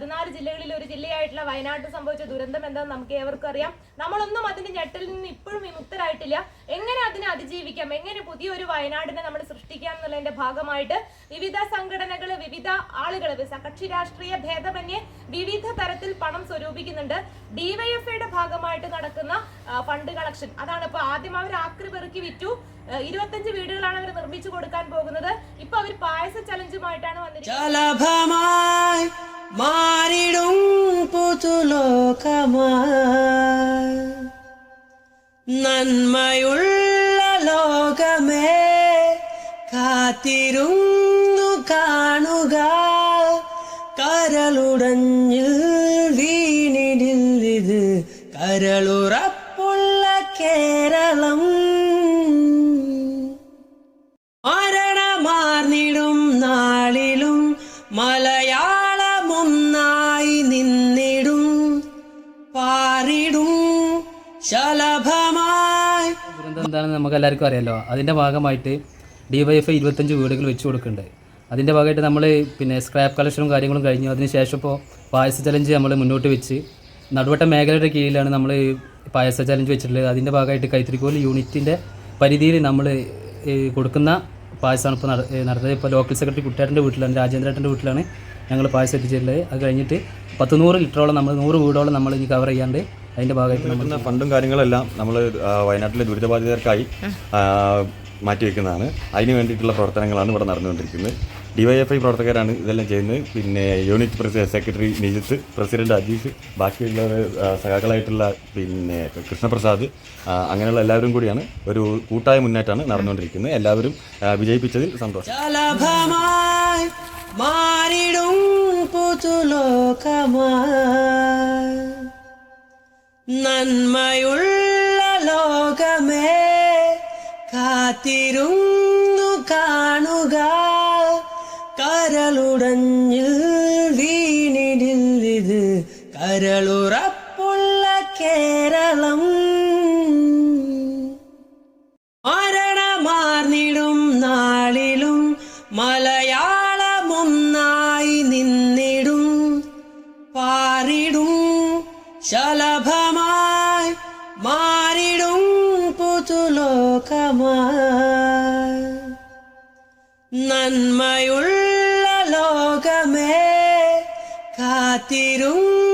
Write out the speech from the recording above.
പതിനാല് ജില്ലകളിൽ ഒരു ജില്ലയായിട്ടുള്ള വയനാട്ടിൽ സംഭവിച്ച ദുരന്തം എന്താണെന്ന് നമുക്ക് ഏവർക്കും അറിയാം. നമ്മളൊന്നും അതിന്റെ ഞെട്ടിൽ നിന്ന് ഇപ്പോഴും വിമുക്തരായിട്ടില്ല. എങ്ങനെ അതിനെ അതിജീവിക്കാം? എങ്ങനെ പുതിയൊരു വയനാടിനെ നമ്മൾ സൃഷ്ടിക്കാം എന്നുള്ളതിന്റെ ഭാഗമായിട്ട് വിവിധ സംഘടനകൾ വിവിധ ആളുകൾ കക്ഷി രാഷ്ട്രീയ ഭേദമന്യേ വിവിധ തരത്തിൽ പണം സ്വരൂപിക്കുന്നുണ്ട്. ഡിവൈഎഫ്ഐയുടെ ഭാഗമായിട്ട് നടക്കുന്ന ഫണ്ട് കളക്ഷൻ. അതാണ് ഇപ്പൊ ആദ്യം അവർ ആക്രി പെറുക്കി വിറ്റു. ഇരുപത്തഞ്ച് വീടുകളാണ് അവർ നിർമ്മിച്ചു കൊടുക്കാൻ പോകുന്നത്. ഇപ്പൊ അവർ പായസ ചലഞ്ചുമായിട്ടാണ് വന്നിരിക്കുന്നത്. മാറിടും പുതുലോകമായി നന്മയുള്ള ലോകമേ കാത്തിരുന്നു കാണുക. കരളുടഞ്ഞ് വീണിടില്ലിത് കരളുറപ്പുള്ള കേരളം. മരണമാർന്നിടും നാളിലും മലയാളമൊന്നായി നിന്നിടും പാറിടും ശലഭമായി. എന്താണെന്ന് നമുക്ക് എല്ലാവർക്കും അറിയാലോ. അതിന്റെ ഭാഗമായിട്ട് ഡിവൈഎഫ് ഇരുപത്തഞ്ച് വീടുകൾ വെച്ച് കൊടുക്കുന്നുണ്ട്. അതിന്റെ ഭാഗമായിട്ട് നമ്മൾ പിന്നെ സ്ക്രാപ്പ് കളക്ഷനും കാര്യങ്ങളും കഴിഞ്ഞു. അതിന് ശേഷം ഇപ്പോൾ പായസ ചലഞ്ച് നമ്മൾ മുന്നോട്ട് വെച്ച് നടുവട്ട മേഖലയുടെ കീഴിലാണ് നമ്മൾ പായസ ചലഞ്ച് വെച്ചിട്ടുള്ളത്. അതിന്റെ ഭാഗമായിട്ട് കൈത്തിരിക്കോൽ യൂണിറ്റിന്റെ പരിധിയിൽ നമ്മൾ കൊടുക്കുന്ന പായസമാണ് ഇപ്പോൾ നട ഏ, നടന്നത്. ഇപ്പോൾ ലോക്കൽ സെക്രട്ടറി കുട്ടിയാട്ടന്റെ വീട്ടിലാണ് രാജേന്ദ്രേട്ടന്റെ വീട്ടിലാണ് ഞങ്ങൾ പായസം എത്തിച്ചിട്ടുള്ളത് അത് കഴിഞ്ഞിട്ട് പത്ത് നൂറ് ലിറ്ററോളം നമ്മൾ നൂറ് വീടോളം നമ്മൾ ഇനി കവർ ചെയ്യാണ്ട് അതിന്റെ ഭാഗമായിട്ട് നമ്മൾ ഫണ്ടും കാര്യങ്ങളെല്ലാം നമ്മൾ വയനാട്ടിലെ ദുരിതബാധിതർക്കായി മാറ്റിവെക്കുന്നതാണ്. അതിന് വേണ്ടിയിട്ടുള്ള പ്രവർത്തനങ്ങളാണ് ഇവിടെ നടന്നുകൊണ്ടിരിക്കുന്നത്. ഡിവൈഎഫ്ഐ പ്രവർത്തകരാണ് ഇതെല്ലാം ചെയ്യുന്നത്. പിന്നെ unit secretary Nijith president Ajeesh ബാക്കിയുള്ള സഖാക്കളായിട്ടുള്ള പിന്നെ കൃഷ്ണപ്രസാദ് അങ്ങനെയുള്ള എല്ലാവരും കൂടിയാണ് ഒരു കൂട്ടായ മുന്നേറ്റമാണ് നടന്നുകൊണ്ടിരിക്കുന്നത്. എല്ലാവരും വിജയിപ്പിച്ചതിൽ സന്തോഷം. നന്മയുള്ള ലോകമേ കാത്തിരുന്നു കരളുടഞ്ഞിൽ വീണിടില്ലിത് കരളുറപ്പുള്ള കേരളം. മരണമാർന്നിടും നാളിലും മലയാളമൊന്നായി നിന്നിടും. പാറിടും ശലഭമായി മാറിടും പുതുലോകമാ നന്മയുള്ള காத்திரும்